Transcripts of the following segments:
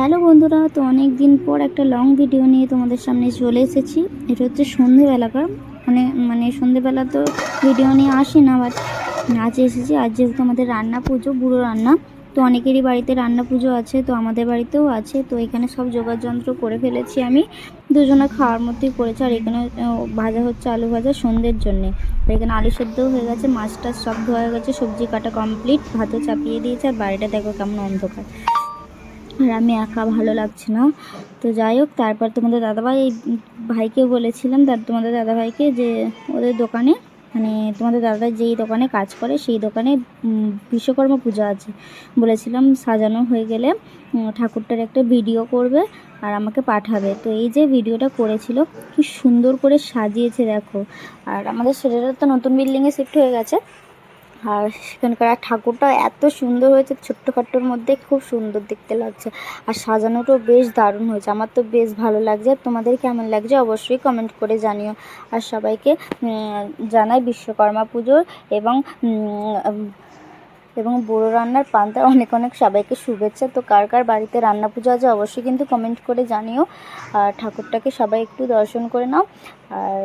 Hello বন্ধুরা, তো অনেক দিন পর একটা লং ভিডিও নিয়ে তোমাদের সামনে চলে এসেছি। এটা হচ্ছে সন্ধেবেলাকার। মানে মানে সন্ধেবেলা তো ভিডিও নিয়ে আসি না বাট আজ এসেছি। আজ যেহেতু আমাদের রান্না পুজো বুড়ো রান্না, তো অনেকেরই বাড়িতে রান্না পুজো আছে, তো আমাদের বাড়িতেও আছে। তো এখানে সব যোগাযন্ত্র করে ফেলেছি আমি। দুজনে খাওয়ার মধ্যেই করেছি, আর এখানে ভাজা হচ্ছে আলু ভাজা সন্ধ্যের জন্যে। আর এখানে আলু সেদ্ধও হয়ে গেছে মাছ টাছ সব ধোয়া হয়ে গেছে, সবজি কাটা কমপ্লিট ভাতও চাপিয়ে দিয়েছে, আর বাড়িটা দেখো কেমন অন্ধকার। আর আমি একা ভালো লাগছে না। তো যাই হোক, তারপর তোমাদের দাদাভাই, ভাইকে বলেছিলাম দাদ তোমাদের দাদাভাইকে যে ওদের দোকানে মানে তোমাদের দাদা যেই দোকানে কাজ করে, সেই দোকানে বিশ্বকর্মা পূজা আছে। বলেছিলাম সাজানো হয়ে গেলে ঠাকুরটার একটা ভিডিও করবে আর আমাকে পাঠাবে। তো এই যে ভিডিওটা করেছিল, কি সুন্দর করে সাজিয়েছে দেখো। আর আমাদের ছেলেরা তো নতুন বিল্ডিংয়ে শিফট হয়ে গেছে। আর সেখানকার ঠাকুরটা এত সুন্দর হয়েছে, ছোট্টখাট্টোর মধ্যে খুব সুন্দর দেখতে লাগছে। আর সাজানোটাও বেশ দারুণ হয়েছে, আমার তো বেশ ভালো লাগছে। আর তোমাদের কেমন লাগছে অবশ্যই কমেন্ট করে জানিও। আর সবাইকে জানাই বিশ্বকর্মা পুজোর এবং এবং বুড়ো রান্নার পান্তা অনেক অনেক সবাইকে শুভেচ্ছা। তো কার কার বাড়িতে রান্না পুজো আছে অবশ্যই কিন্তু কমেন্ট করে জানিও। আর ঠাকুরটাকে সবাই একটু দর্শন করে নাও। আর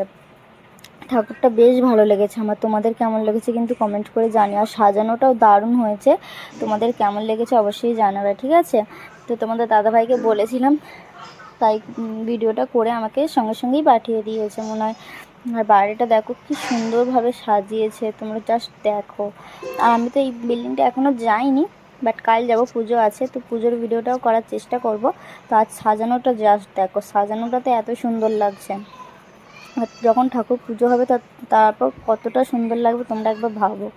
ঠাকুরটা বেশ ভালো লেগেছে। আমার তোমাদের কেমন লেগেছে কিন্তু কমেন্ট করে জানিও। আর সাজানোটাও দারুণ হয়েছে। তোমাদের কেমন লেগেছে অবশ্যই জানাবে, ঠিক আছে? তো তোমাদের দাদাভাইকে বলেছিলাম, তাই ভিডিওটা করে আমাকে সঙ্গে সঙ্গেই পাঠিয়ে দিয়েছে মনে হয়। আর বাড়িটা দেখো কি সুন্দরভাবে সাজিয়েছে, তোমরা জাস্ট দেখো। আর আমি তো এই বিল্ডিংটা এখনও যাইনি বাট কাল যাব, পুজো আছে, তো পুজোর ভিডিওটাও করার চেষ্টা করব। তো আজ সাজানোটা জাস্ট দেখো। সাজানোটা তো এত সুন্দর লাগছে। যখন ঠাকুর পুজো হবে তারপর কতটা সুন্দর লাগবে তোমরা একবার ভাবো।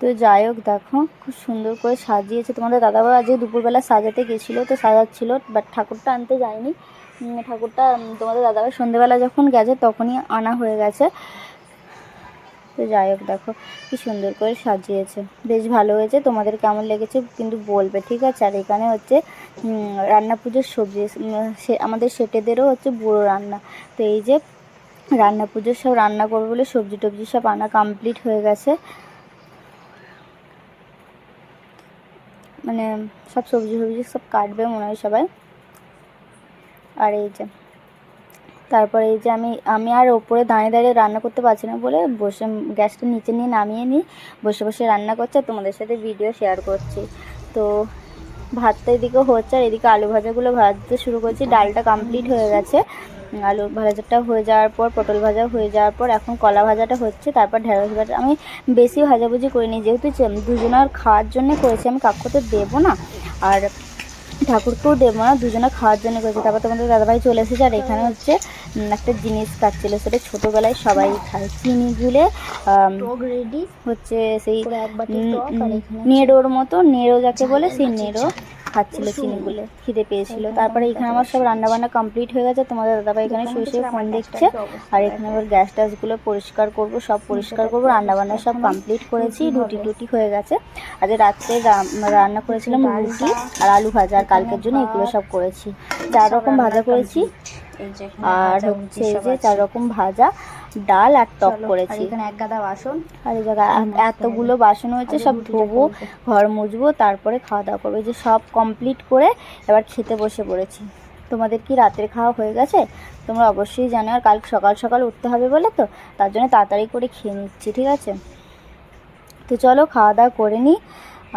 তো যাই হোক, দেখো, খুব সুন্দর করে সাজিয়েছে। তোমাদের দাদাভাই আজকে দুপুরবেলা সাজাতে গেছিল, তো সাজাচ্ছিল বাট ঠাকুরটা আনতে যায়নি। ঠাকুরটা তোমাদের দাদাভাই সন্ধেবেলা যখন গেছে তখনই আনা হয়ে গেছে। তো যাই হোক, দেখো, কি সুন্দর করে সাজিয়েছে। বেশ ভালো হয়েছে, তোমাদের কেমন লেগেছে কিন্তু বলবে, ঠিক আছে? আর এখানে হচ্ছে রান্না পুজোর সবজি সে, আমাদের সেটেদেরও হচ্ছে বুড়ো রান্না। তো এই যে রান্না, পুজোর সব রান্না করব বলে সবজি টবজি সব আনা কমপ্লিট হয়ে গেছে। মানে সব সবজি টবজি সব কাটবে মনে হয় সবাই। আর এই যে, তারপরে এই যে আমি আমি আর ওপরে দাঁড়িয়ে দাঁড়িয়ে রান্না করতে পারছি না বলে বসে গ্যাসটা নিচে নিয়ে নামিয়ে নিই, বসে বসে রান্না করছে তোমাদের সাথে ভিডিও শেয়ার করছি। তো ভাতটা এদিকে হচ্ছে আর এদিকে আলু ভাজাগুলো ভাজতে শুরু করছি, ডালটা কমপ্লিট হয়ে গেছে। আলু ভাজাটা হয়ে যাওয়ার পর পটল ভাজা হয়ে যাওয়ার পর এখন কলা ভাজাটা হচ্ছে তারপর ঢেঁড়স ভাজা। আমি বেশি ভাজাভুজি করিনি যেহেতু দুজনের খাওয়ার জন্য করেছি আমি কাউকে তো দেবো না আর ঠাকুরকেও দেবো না দুজনে খাওয়ার জন্য করেছি। তারপর তোমাদের দাদাভাই চলে এসেছে আর এখানে হচ্ছে একটা জিনিস কাটছিল সেটা ছোটোবেলায় সবাই খায়। চিনি গুলে রেডি হচ্ছে সেই নেড়োর মতো নেড়ো যাকে বলে সেই নেড়ো। খাচ্ছিল চিনিগুলো খিদে পেয়েছিল। তারপরে এখানে আমার সব রান্না বান্না কমপ্লিট হয়ে গেছে। তোমাদের দাদাভাই এখানে শুয়ে শুয়ে ফোন দেখছে। আর এখানে আবার গ্যাস ট্যাসগুলো পরিষ্কার করব সব পরিষ্কার করব রান্না বান্না সব কমপ্লিট করেছি রুটি টুটি হয়ে গেছে। আজ রাত্রে রান্না করেছিলাম রুটি আর আলু ভাজা। আর কালকের জন্য এগুলো সব করেছি। চার রকম ভাজা করেছি। আর হচ্ছে এই যে চার রকম ভাজা। ডাল আর টক করেছি। এখানে এক গাদা বাসন। আর এই জায়গায় এতগুলো বাসন হয়েছে সব ধোবো ঘর মুছবো তারপরে খাওয়া দাওয়া করব। এই যে সব কমপ্লিট করে এবার খেতে বসে পড়েছি। তোমাদের কি রাতের খাওয়া হয়ে গেছে? তোমরা অবশ্যই জানো আর কাল সকাল সকাল উঠতে হবে বলে তো তার জন্য তাড়াতাড়ি করে খেয়ে নিচ্ছি ঠিক আছে? তো চলো খাওয়া দাওয়া করে নিই।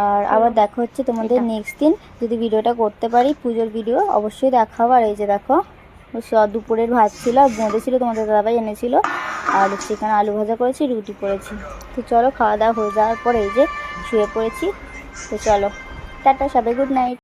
আর আবার দেখা হচ্ছে তোমাদের নেক্সট দিন। যদি ভিডিওটা করতে পারি পুজোর ভিডিও অবশ্যই দেখাবো আর এই যে দেখো দুপুরের ভাত ছিল, আর বোঁদে ছিল, তোমাদের দাদাভাই এনেছিল। আর সেখানে আলু ভাজা করেছি, রুটি করেছি। তো চলো, খাওয়া দাওয়া হয়ে যাওয়ার পরে এই যে শুয়ে পড়েছি। তো চলো, টাটা, সবাই গুড নাইট